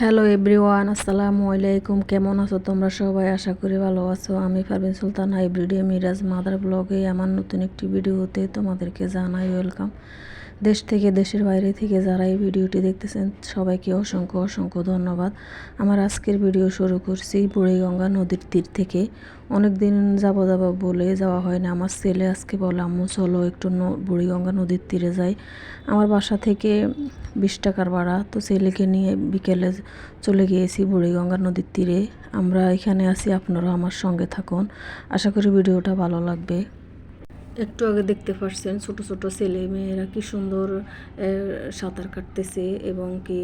Hello everyone আসসালামু আলাইকুম। কেমন আছো তোমরা সবাই? আশা করি ভালো আছো। আমি পারভিন সুলতান, হাইব্রিডে মিরাজ মাদার ব্লগে আমার নতুন একটি ভিডিওতে তোমাদেরকে জানাই ওয়েলকাম দেশ থেকে, দেশের বাইরে থেকে যারা এই ভিডিওটি দেখতেছেন, সবাইকে অসংখ্য অসংখ্য ধন্যবাদ। আমার আজকের ভিডিও শুরু করছি বুড়িগঙ্গা নদীর তীর থেকে। অনেক দিন যাব যাব বলে যাওয়া হয় না, আমার ছেলে আজকে বলে, আম্মু, চলো একটু বুড়িগঙ্গা নদীর তীরে যাই। আমার বাসা থেকে বিশ টাকার ভাড়া, তো ছেলেকে নিয়ে বিকেলে চলে গিয়েছি বুড়িগঙ্গা নদীর তীরে। আমরা এখানে আছি আপনারা আমার সঙ্গে থাকুন। আশা করি ভিডিওটা ভালো লাগবে। একটু আগে দেখতে পাচ্ছেন ছোট ছোট ছেলে মেয়েরা কি সুন্দর সাঁতার কাটতেছে এবং কি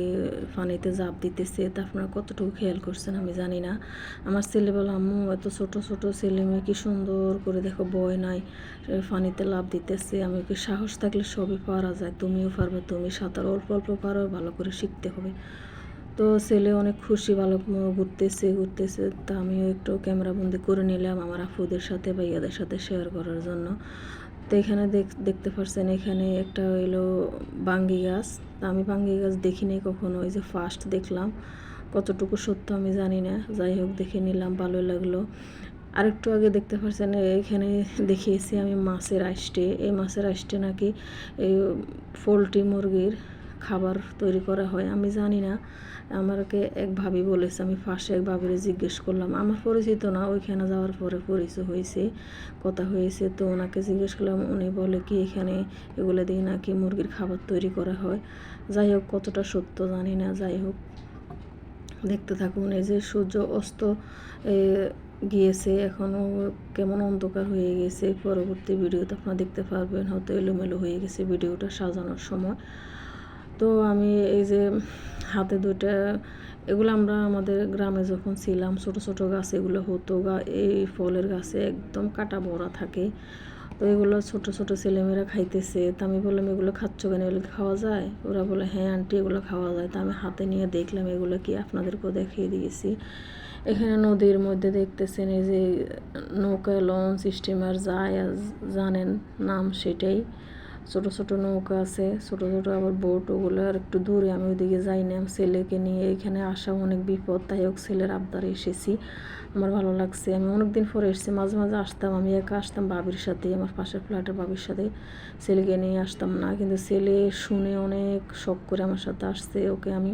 পানিতে জাপ দিতেছে। তা আপনারা কতটুকু খেয়াল করছেন আমি জানি না। আমার ছেলে বলে, আম্মু, এত ছোট ছোট ছেলে মেয়ে কি সুন্দর করে দেখো বয় নাই। পানিতে লাভ দিতেছে। আমি কি সাহস থাকলে সবই পারা যায়। তুমিও পারবে, তুমি সাঁতার অল্প অল্প পারো, ভালো করে শিখতে হবে। তো ছেলে অনেক খুশি, ভালো ঘুরতেছে ঘুরতেছে। তা আমিও একটু ক্যামেরা বন্দি করে নিলাম আমার আপুদের সাথে বা ভাইয়াদের সাথে শেয়ার করার জন্য। তো এখানে দেখ- দেখতে পারছেন এখানে একটা হইল বাঙ্গি গাছ। তা আমি বাঙ্গি গাছ দেখিনি কখনো, ওই যে ফার্স্ট দেখলাম। কতটুকু সত্য আমি জানি না। যাই হোক, দেখে নিলাম, ভালোই লাগল। আরেকটু আগে দেখতে পাচ্ছেন এখানে দেখিয়েছি আমি মাছের আইসটে। এই মাছের আইসটে নাকি এই পোলট্রি মুরগির খাবার তৈরি করা হয়, আমি জানি না। আমাকে এক ভাবি বলেছে, আমি ফার্স্টে এক ভাবিরে জিজ্ঞেস করলাম, আমার পরিচিত না? ওইখানে যাওয়ার পরে পরিচয় হয়েছে, কথা হয়েছে। তো ওনাকে জিজ্ঞেস করলাম, উনি বলে কি এখানে এগুলো দিয়ে নাকি মুরগির খাবার তৈরি করা হয়? যাই হোক, কতটা সত্য জানি না, যাই হোক। দেখতে থাকুন, এই যে সূর্য অস্ত গিয়েছে এখনও কেমন অন্ধকার হয়ে গেছে। পরবর্তী ভিডিওতে আপনারা দেখতে পারবেন হয়তো এলোমেলো হয়ে গেছে ভিডিওটা সাজানোর সময়। তো আমি এই যে হাতে দুইটা, এগুলো আমরা আমাদের গ্রামে যখন ছিলাম, ছোট ছোট গাছ এগুলো হতো গা, এই ফলের গাছে একদম কাটা ভরা থাকে। তো এগুলো ছোট ছোট ছেলেমেয়েরা খাইতেছে। তা আমি বললাম, এগুলো খাচ্ছ কেন? এগুলো খাওয়া যায়? ওরা বলে হ্যাঁ আন্টি, এগুলো খাওয়া যায়। তা আমি হাতে নিয়ে দেখলাম, এগুলো কি আপনাদেরকেও দেখিয়ে দিয়েছি। এখানে নদীর মধ্যে দেখতেছেন, এই যে নৌকা লঞ্চ স্টিমার যায় জানেন, নাম সেটাই। ছোট ছোট নৌকা আছে, ছোট ছোট আবার বোট ওগুলো আর একটু দূরে। আমি ওইদিকে যাই না ছেলেকে নিয়ে এখানে আসা অনেক বিপদ, তাই হোক ছেলের আবদারে এসেছি। আমার ভালো লাগছে। আমি অনেক দিন পরে এসেছি, মাঝে মাঝে আসতাম, আমি একা আসতাম বাবির সাথে, আমার পাশের ফ্ল্যাটের বাবির সাথে। ছেলেকে নিয়ে আসতাম না, কিন্তু ছেলে শুনে অনেক শখ করে আমার সাথে আসছে, ওকে আমি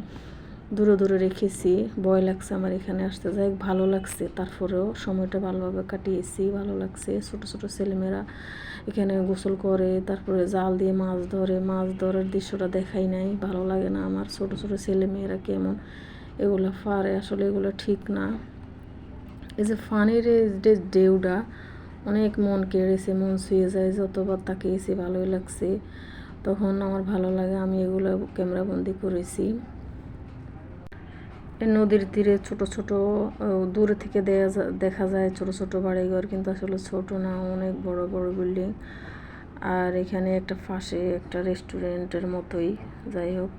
দূরে দূরে রেখেছি, ভয় লাগছে আমার এখানে আসতে। যাই ভালো লাগছে। তারপরেও সময়টা ভালোভাবে কাটিয়েছি, ভালো লাগছে। ছোট ছোট ছেলেমেয়েরা এখানে গোসল করে, তারপরে জাল দিয়ে মাছ ধরে। মাছ ধরার দৃশ্যটা দেখাই নাই, ভালো লাগে না আমার। ছোট ছোট ছেলেমেয়েরা কেমন এগুলো পারে, আসলে এগুলো ঠিক না। এই যে ফানির যে ঢেউটা, অনেক মন কেড়েছে, মন ছুঁয়ে যায়, যতবার তাকিয়েছি ভালোই লাগছে। তখন আমার ভালো লাগে, আমি এগুলো ক্যামেরাবন্দি করেছি। নদীর তীরে ছোট ছোট দূরে থেকে দেখা যায় ছোট ছোট বাড়িঘর, কিন্তু আসলে ছোট না, অনেক বড় বড় বিল্ডিং। আর এখানে একটা পাশে একটা রেস্টুরেন্টের মতোই, যাই হোক।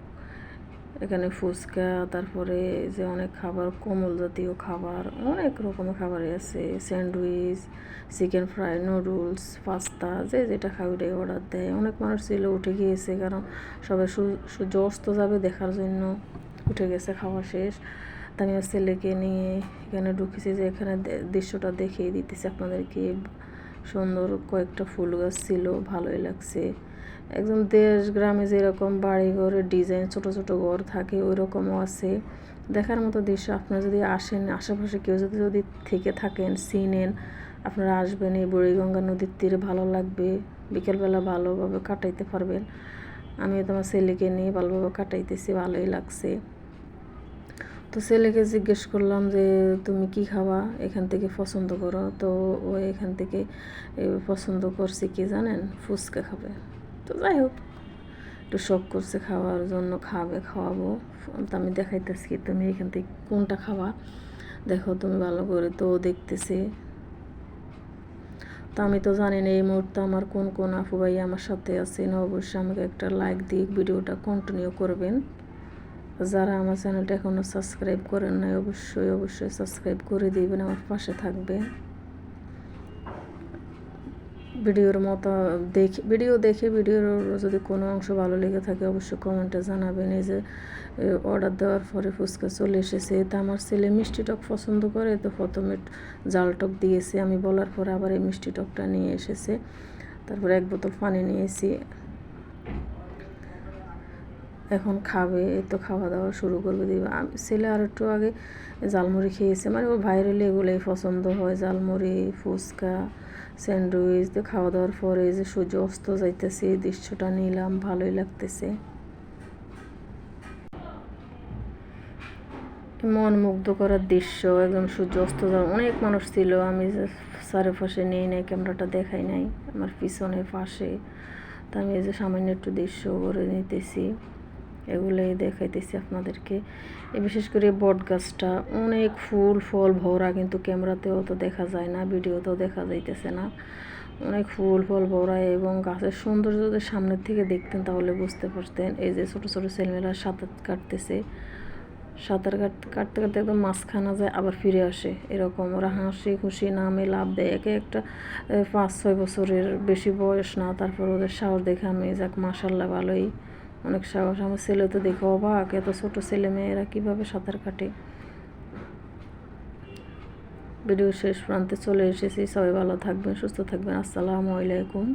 এখানে ফুচকা, তারপরে যে অনেক খাবার, কোমল জাতীয় খাবার, অনেক রকমের খাবারই আছে। Sandwich, chicken fry, noodles, pasta, যে যেটা খাবে ওটাই অর্ডার দেয়। অনেক মানুষ ছিল উঠে গিয়েছে, কারণ সবাই সূর্য অস্ত যাবে দেখার জন্য। উঠে গেছে খাওয়া শেষ। তা আমি ছেলেকে নিয়ে এখানে ঢুকেছি যে এখানে দৃশ্যটা দেখিয়ে দিতেছি আপনাদেরকে। সুন্দর কয়েকটা ফুল গাছ ছিল, ভালোই লাগছে। একদম দেশ, গ্রামে যেরকম বাড়ি ঘরের ডিজাইন ছোট ছোট ঘর থাকে ওই রকমও আছে। দেখার মতো দৃশ্য আপনারা যদি আসেন, আশেপাশে কেউ যদি যদি থেকে থাকেন, চিনেন, আপনারা আসবেন এই বুড়িগঙ্গা নদীর তীরে, ভালো লাগবে। বিকেলবেলা ভালোভাবে কাটাইতে পারবেন। আমি তোমার ছেলেকে নিয়ে ভালোভাবে কাটাইতেছি, ভালোই লাগছে। তো ছেলেকে জিজ্ঞেস করলাম যে, তুমি কি খাওয়া এখান থেকে পছন্দ করো। তো ও এখান থেকে পছন্দ করছে কি জানেন? ফুচকা খাবে। তো যাই হোক, একটু শখ করছে খাওয়ার জন্য, খাবে, খাওয়াবো। তো আমি দেখাইতেছি তুমি এখান থেকে কোনটা খাওয়া দেখো, তুমি ভালো করে তো দেখতেছে। তো আমি তো জানি না এই মুহূর্তে আমার কোন কোন আপু ভাই আমার সাথে আছে অবশ্যই আমাকে একটা লাইক দিয়ে ভিডিওটা কন্টিনিউ করবেন। যারা আমার চ্যানেলটা এখনও সাবস্ক্রাইব করেন নাই, অবশ্যই অবশ্যই সাবস্ক্রাইব করে দিবেন, আমার পাশে থাকবে ভিডিওর মতো দেখে, ভিডিও দেখে, ভিডিওর যদি কোনো অংশ ভালো লেগে থাকে, অবশ্যই কমেন্টে জানাবেন। এই যে অর্ডার দেওয়ার পরে ফুচকা চলে এসেছে। তা আমার ছেলে মিষ্টি টক পছন্দ করে, তো প্রথমে জাল টক দিয়েছে। আমি বলার পরে আবার এই মিষ্টি টকটা নিয়ে এসেছে। তারপরে এক বোতল পানি নিয়েছি। এখন খাবে তো খাওয়া দাওয়া শুরু করবে দিবে ছেলে আর একটু আগে জালমুড়ি খেয়েছে। মানে ওর ভাইরালি এগুলোই পছন্দ হয় জালমুড়ি ফুচকা, স্যান্ডউইচ, তো খাওয়া দাওয়ার পরে যে সূর্য অস্ত যাইতেছে, এই দৃশ্যটা নিলাম, ভালোই লাগতেছে। মন মুগ্ধ করার দৃশ্য একদম সূর্য অস্ত যাওয়া অনেক মানুষ ছিল, আমি চারিপাশে নেই নাই, ক্যামেরাটা দেখাই নাই, আমার পিছনে, পাশে, তা আমি এই যে সামান্য একটু দৃশ্য করে নিতেছি। এগুলোই দেখাইতেছি আপনাদেরকে। বিশেষ করে বট গাছটা, অনেক ফুল, ফল ভরা কিন্তু ক্যামেরাতেও তো দেখা যায় না, ভিডিওতেও দেখা যাইতেছে না। অনেক ফুল, ফল ভরা এবং গাছের সৌন্দর্য যদি সামনের থেকে দেখতেন তাহলে বুঝতে পারতেন। এই যে ছোটো ছোটো ছেলেমেয়েরা সাঁতার কাটতেছে। সাঁতার কাটতে কাটতে কাটতে একদম মাঝখানা যায়, আবার ফিরে আসে। এরকম ওরা হাসি খুশি, নামে লাভ দেয়। একে একটা পাঁচ, ছয় বছরের বেশি বয়স না, তারপর ওদের সাহস দেখে আমি যাক মাসাল্লাহ ভালোই অনেক সাহস। আমার ছেলে তো দেখে অবাক, এত ছোট ছেলে মেয়েরা কীভাবে সাঁতার কাটে। ভিডিও শেষ প্রান্তে চলে এসেছি, সবাই ভালো থাকবেন, সুস্থ থাকবেন, আসসালামু আলাইকুম।